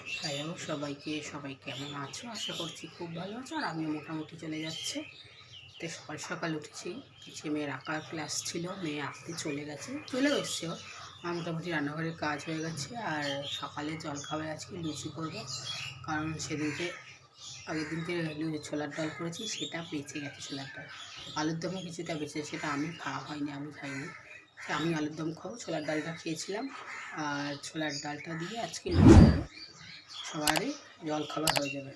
Hello সবাইকে, সবাই কেমন আছো? আশা করছি খুব ভালো আছো আর আমিও মোটামুটি চলে যাচ্ছে। তো সকাল সকাল উঠেছি কিছু মেয়ের আঁকার ক্লাস ছিল, মেয়ে আঁকতে চলে গেছে চলে এসছে। আমার মোটামুটি রান্নাঘরের কাজ হয়ে গেছে আর সকালে জল খাবার আজকে লুচি করব। কারণ সেদিনকে, আগের দিনকে ছোলার ডাল করেছি সেটা বেঁচে গেছে ছোলার ডাল। আলুর দমও কিছুটা বেঁচে, সেটা আমি খাওয়া হয়নি, আমি খাইনি। আমি আলুর দম খাব, ছোলার ডালটা খেয়েছিলাম। আর ছোলার ডালটা দিয়ে আজকে লুচি সবারই জল খাবার হয়ে যাবে।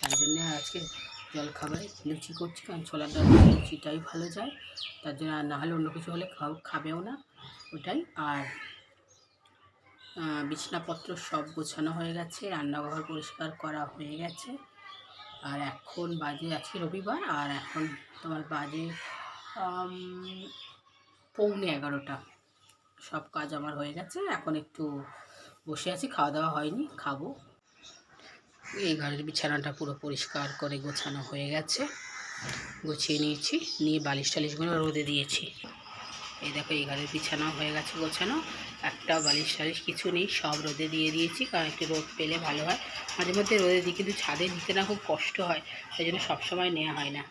তাই জন্য আজকে জল খাবারে লুচি করছি, কারণ ছোলার ডাল লুচিটাই ভালো যায়। তার জন্য আর না হলে অন্য কিছু হলে খাও, খাবেও না, ওটাই। আর বিছানাপত্র সব গোছানো হয়ে গেছে, রান্নাঘর পরিষ্কার করা হয়ে গেছে। আর এখন বাজে, আজকে রবিবার, আর এখন তোমার বাজে পৌনে এগারোটা। সব কাজ আমার হয়ে গেছে, এখন একটু বসে আছি, খাওয়া দাওয়া হয়নি, খাব। এই ঘরের বিছানাটা পুরো পরিষ্কার করে গোছানো হয়ে গেছে। গুছিয়ে নিয়েছি, নিয়ে বালিশ টালিশগুলো রোদে দিয়েছি। এই দেখো, এই ঘরের বিছানা হয়ে গেছে গোছানো। একটা বালিশ টালিশ কিছু নেই, সব রোদে দিয়ে দিয়েছি, কারণ একটু রোদ পেলে ভালো হয়। মাঝে মধ্যে রোদে দিই, কিন্তু ছাদে দিতে না খুব কষ্ট হয়, সেই জন্য সবসময় নেওয়া হয় না।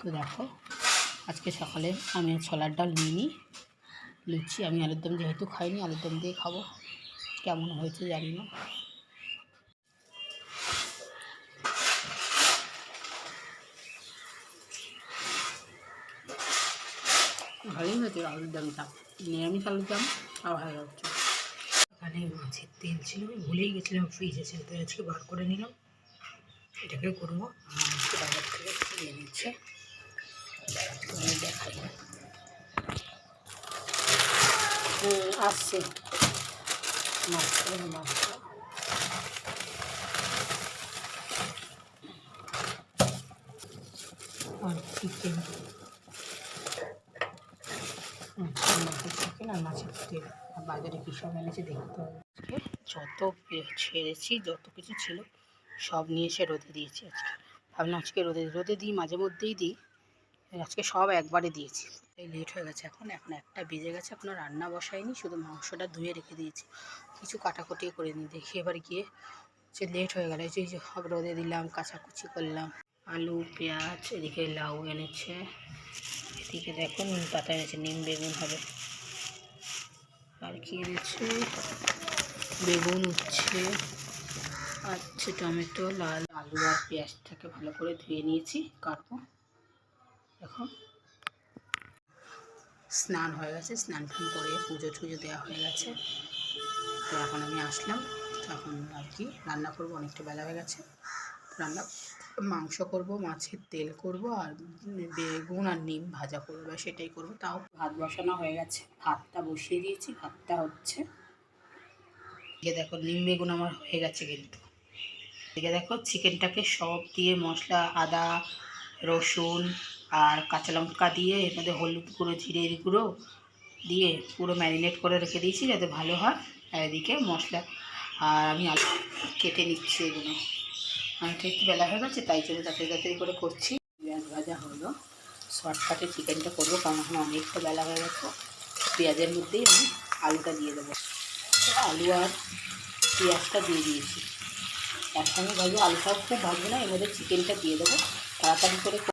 তো দেখো আজকে সকালে আমি ছোলার ডাল নিয়ে নিই লুচি। আমি আলুর দম যেহেতু খাইনি, আলুর দম দিয়ে খাব। কেমন হয়েছে জানি না। ভালোই হয়েছে আলুর দমটা। নিরামিষ আলুর দম আর ভালো হচ্ছে। এখানে মাছের তেল ছিল, আমি ভুলেই গেছিলাম ফ্রিজে ছিল তো আজকে বার করে নিলাম। এটাকে করব। বাজার থেকে কিনে নিচ্ছে আসছে। বাজারে দেখতে হবে। যত ছেড়েছি, যত কিছু ছিল, সব নিয়ে এসে রোদে দিয়েছি আজকে। ভাবলাম আজকে রোদে রোদে দিই, মাঝে মধ্যেই দিই। আজকে সব একবারে দিয়েছি। এই লেট হয়ে গেছে এখন এখন একটা বেজে গেছে এখনও রান্না বসাইনি, শুধু মাংসটা ধুয়ে রেখে দিয়েছি। কিছু কাটাকুটি করে নিই দেখি এবার গিয়ে যে লেট হয়ে গেল, এই যে সব রোদে দিলাম, কাচাকুচি করলাম। আলু, পেঁয়াজ, এদিকে লাউ এনেছে, এদিকে দেখো নিম পাতা এনেছে, নিম বেগুন হবে। আর কি এনেছে? বেগুন উচ্ছে আচ্ছা টমেটো, লাল আলু আর পেঁয়াজটাকে ভালো করে ধুয়ে নিয়েছি, কাটবো। এখন। স্নান হয়ে গেছে, স্নান টান করে পুজো টুজো দেওয়া হয়ে গেছে। তো এখন আমি আসলাম, তো এখন আর কি রান্না করব, অনেকটা বেলা হয়ে গেছে। রান্না, মাংস করব, মাছের তেল করব আর বেগুন আর নিম ভাজা করব সেটাই করব। তাও ভাত বসানো হয়ে গেছে, ভাতটা বসিয়ে দিয়েছি, ভাতটা হচ্ছে। এদিকে দেখো, নিম বেগুন আমার হয়ে গেছে কিন্তু। দেখো, চিকেনটাকে সব দিয়ে মশলা, আদা, রসুন আর কাঁচা লঙ্কা দিয়ে এর মধ্যে হলুদ গুঁড়ো, জিরের গুঁড়ো দিয়ে পুরো ম্যারিনেট করে রেখে দিয়েছি যাতে ভালো হয়। আর এদিকে মশলা। আর আমি আলু কেটে নিচ্ছি এগুলো। অনেকটা একটু বেলা হয়ে গেছে, তাই জন্য তাড়াতাড়ি তাড়াতাড়ি করে করছি। পেঁয়াজ ভাজা হলো। শর্টকাটে চিকেনটা করব, কারণ এখন অনেকটা বেলা হয়ে গেছে। পেঁয়াজের মধ্যেই আমি আলুটা দিয়ে দেবো। আলু আর পেঁয়াজটা দিয়ে দিয়েছি। একসঙ্গে ভাজবো। আলুটাও খুব ভাজবো না, এর মধ্যে চিকেনটা দিয়ে দেবো। তাড়াতাড়ি করে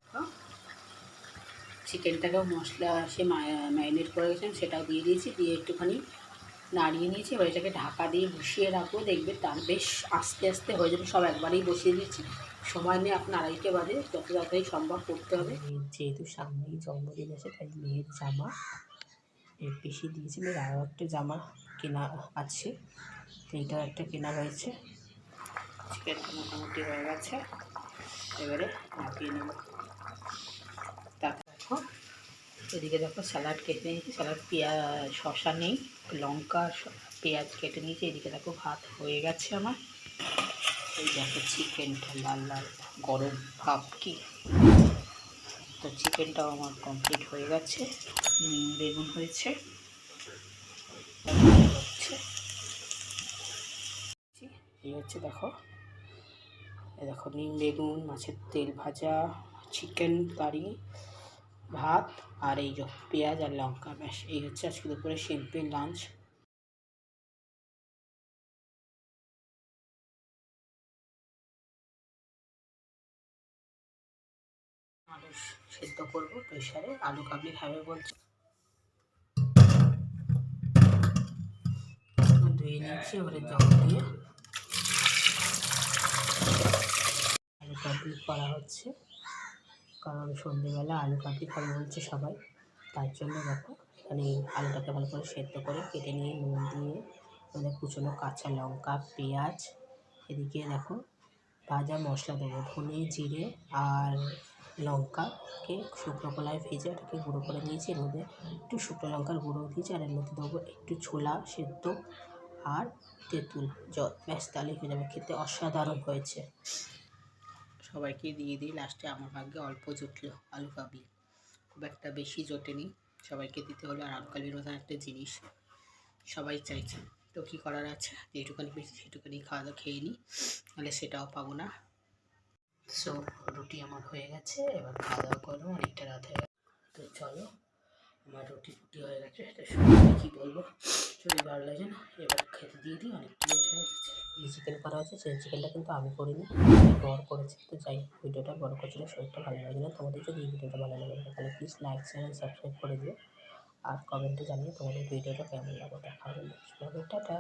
চিকেনটাকেও মশলা সে ম্যারিনেট করে গেছিলাম সেটাও দিয়ে দিয়েছি দিয়ে একটুখানি নাড়িয়ে নিয়েছি এবার এটাকে ঢাকা দিয়ে বসিয়ে রাখব দেখবে তার বেশ আস্তে আস্তে হয়ে যাবে সব একবারেই বসিয়ে দিয়েছি। সময় নিয়ে এখন আড়াইটে বাজে যত তাড়াতাড়ি সম্ভব করতে হবে। যেহেতু সামনেই জন্মদিন আছে তাই মেয়ের জামা বেশি দিয়েছি মেয়ের আরও একটা জামা কেনা আছে এইটাও একটা কেনা হয়েছে। চিকেনটা মোটামুটি হয়ে গেছে এবারে নাপিয়ে নেব তারপর দেখো এদিকে দেখো স্যালাড কেটে নিয়েছি, স্যালাড পেঁয়াজ শসা নেই, লঙ্কা পেঁয়াজ কেটে নিয়েছি, এদিকে দেখো ভাত হয়ে গেছে আমার। এই দেখো চিকেনটা লাল লাল, গরম ভাব কি। তো চিকেনটাও আমার কমপ্লিট হয়ে গেছে বেগুন হয়েছে। এই হচ্ছে দেখো দেখো নিম, বেগুন, মাছের তেল ভাজা, চিকেন কারি ভাত আর এই যে পেঁয়াজ আর লঙ্কা, ব্যাস, এই হচ্ছে আজকে দুপুরে সিম্পল লাঞ্চ। আলু সেদ্ধ করব প্রেশারে আলু কাবলি খাবে বলছে। ধুয়ে নিচ্ছি এবারে জল দিয়ে। আলু কাবলি করা হচ্ছে। কারণ সন্ধেবেলা আলু কাবলি খাবে বলছে সবাই। তার জন্য দেখো, এখানে আলুটাকে ভালো করে সেদ্ধ করে কেটে নিয়ে নুন দিয়ে মানে কুচনো কাঁচা লঙ্কা, পেঁয়াজ, এদিকে দেখো ভাজা মশলা দেবো। ধনে জিরে আর লঙ্কাকে শুকনো কলায় ভেজে ওটাকে গুঁড়ো করে নিয়েছি। এর মধ্যে একটু শুকনো লঙ্কার গুঁড়ো দিয়েছি আর এর মধ্যে দেবো একটু ছোলা সেদ্ধ আর তেঁতুল। জল ব্যাস তাহলে হয়ে যাবে। খেতে অসাধারণ হয়েছে। সবাইকে দিয়ে দিই। লাস্টে আমার ভাগ্যে অল্প জুটলো আলু কাবলি। খুব একটা বেশি জোটেনি। সবাইকে দিতে হলো। আর আলু কাবলির মতন একটা জিনিস সবাই চাইছে। তো কী করার আছে? যেটুকানি পেয়েছি সেটুকানি খাওয়া দাওয়া খেয়ে নিই নাহলে সেটাও পাবো না। সো রুটি আমার হয়ে গেছে। এবার খাওয়া দাওয়া করব। অনেকটা রাত হয়ে তো চলো, আমার রুটি ফুটি হয়ে গেছে। সেটা শুনে কী বলব? শরীর ভালো লাগছে না, এবার খেতে দিয়ে দিই। অনেকটা লেট হয়ে গেছে। চিকেন করা হয়েছে, সেই চিকেনটা কিন্তু আমি করিনি বড় করেছি। তো যাই ভিডিওটা বড় করছিল শরীরটা ভালো লাগে না। তোমাদের যদি ভিডিওটা ভালো লাগে, তাহলে প্লিজ লাইক চ্যানেল সাবস্ক্রাইব করে দিও। আর কমেন্টে জানিয়ে তোমাদের ভিডিওটা কেমন লাগবে দেখা হবে টাটা।